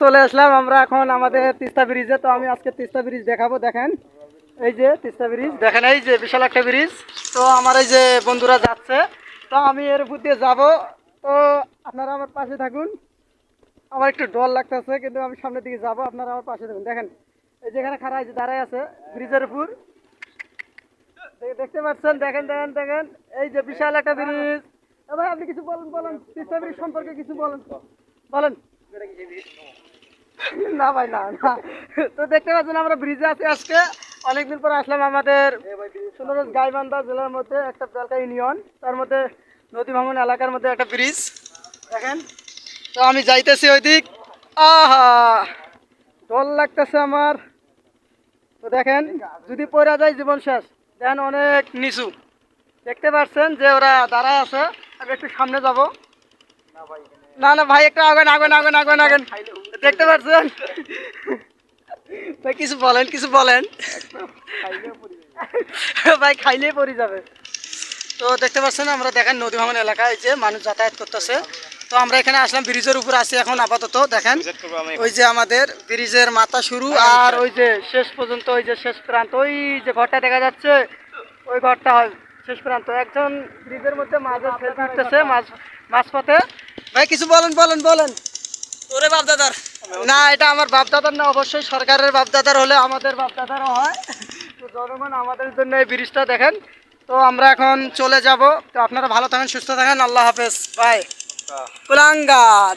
চলে আসলাম আমরা এখন আমাদের তিস্তা ব্রিজে তো আমি আজকে তিস্তা ব্রিজ দেখাবো, দেখেন। এই যে তিস্তা ব্রিজ দেখেন এই যে বিশাল একটা ব্রিজ তো আমার এই যে বন্ধুরা যাচ্ছে, তো আমি এর উপর দিয়ে যাব। তো আপনারা আমার পাশে থাকুন। আমার একটু ডর লাগতেছে, কিন্তু আমি সামনের দিকে যাব। আপনারা আমার পাশে থাকুন। দেখেন, এই যেখানে এই যে দাঁড়ায় আছে ব্রিজের উপর। দেখতে পাচ্ছেন? দেখেন দেখেন দেখেন। এই যে বিশাল একটা ব্রিজ ভাই, আপনি কিছু বলেন বলেন। তিস্তা ব্রিজ সম্পর্কে কিছু বলেন। বলেন। না ভাই, না না। তো দেখতে পাচ্ছেন আমরা ব্রিজে আছি আজকে। অনেকদিন পর আসলাম আমাদের সুন্দরগঞ্জ গাইবান্ধা জেলার মধ্যে একটা বেলকা ইউনিয়ন। তার মধ্যে নদী ভাঙন এলাকার মধ্যে একটা ব্রিজ দেখেন? তো আমি যাইতেছি ওই দিক আহা! ডর লাগতেছে আমার। তো দেখেন, যদি পড়া যায় জীবন শেষ দেখেন অনেক নিচু। দেখতে পাচ্ছেন যে ওরা দাঁড়ায় আছে। আমি একটু সামনে যাব। না না ভাই, একটু again again again again again. দেখতে পাচ্ছেন? ভাই কিছু বলেন কিছু বলেন। ভাই খাইলেই পড়ে যাবে। তো দেখতে পাচ্ছেন আমরা দেখেন নদী ভাঙন এলাকায় যে মানুষ যাতায়াত করতেছে। তো আমরা এখানে আসলাম ব্রিজের উপর আছি এখন আপাতত দেখেন। ওই যে আমাদের ব্রিজের মাথা শুরু আর ওই যে শেষ পর্যন্ত ওই যে শেষ প্রান্ত ওই যে ঘরটা দেখা যাচ্ছে ওই ঘরটা হয় শেষ প্রান্ত। একজন ব্রিজের মধ্যে মাঝে সেলফি উঠতেছে মাঝ মাঝপথে। ভাই কিছু বলেন বলেন বলেন। ওরে বাপ দাদার না এটা আমার বাপদাদার না অবশ্যই সরকারের বাপদাদার হলে আমাদের বাপদাদারও হয়। তো জনগণ আমাদের জন্য এই ব্রিজটা দেখেন। তো আমরা এখন চলে যাব। তো আপনারা ভালো থাকেন সুস্থ থাকেন। আল্লাহ হাফেজ। বাই। কুলাঙ্গার।